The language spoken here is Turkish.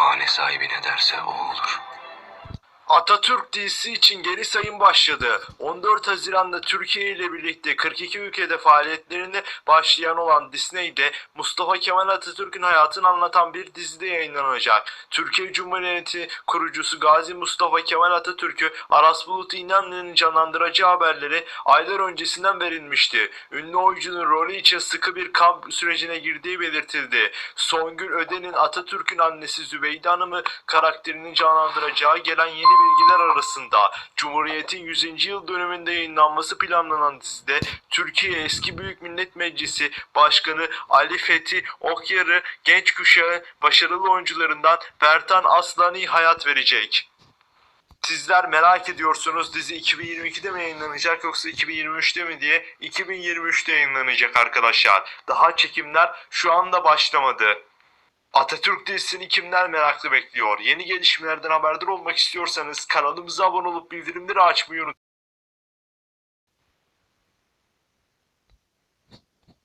Hane sahibi ne derse o olur.'' Atatürk dizisi için geri sayım başladı. 14 Haziran'da Türkiye ile birlikte 42 ülkede faaliyetlerini başlayan olan Disney'de Mustafa Kemal Atatürk'ün hayatını anlatan bir dizide yayınlanacak. Türkiye Cumhuriyeti kurucusu Gazi Mustafa Kemal Atatürk'ü Aras Bulut İnanlı'nın canlandıracağı haberleri aylar öncesinden verilmişti. Ünlü oyuncunun rolü için sıkı bir kamp sürecine girdiği belirtildi. Songül Öden'in Atatürk'ün annesi Zübeyde Hanım'ı karakterini canlandıracağı gelen yeni bilgiler arasında Cumhuriyet'in 100. yıl dönümünde yayınlanması planlanan dizide Türkiye Eski Büyük Millet Meclisi Başkanı Ali Fethi Okyarı genç kuşağı başarılı oyuncularından Bertan Aslani hayat verecek. Sizler merak ediyorsunuz dizi 2022'de mi yayınlanacak yoksa 2023'te mi diye 2023'te yayınlanacak arkadaşlar. Daha çekimler şu anda başlamadı. Atatürk dizisini kimler meraklı bekliyor? Yeni gelişmelerden haberdar olmak istiyorsanız kanalımıza abone olup bildirimleri açmayı unutmayın.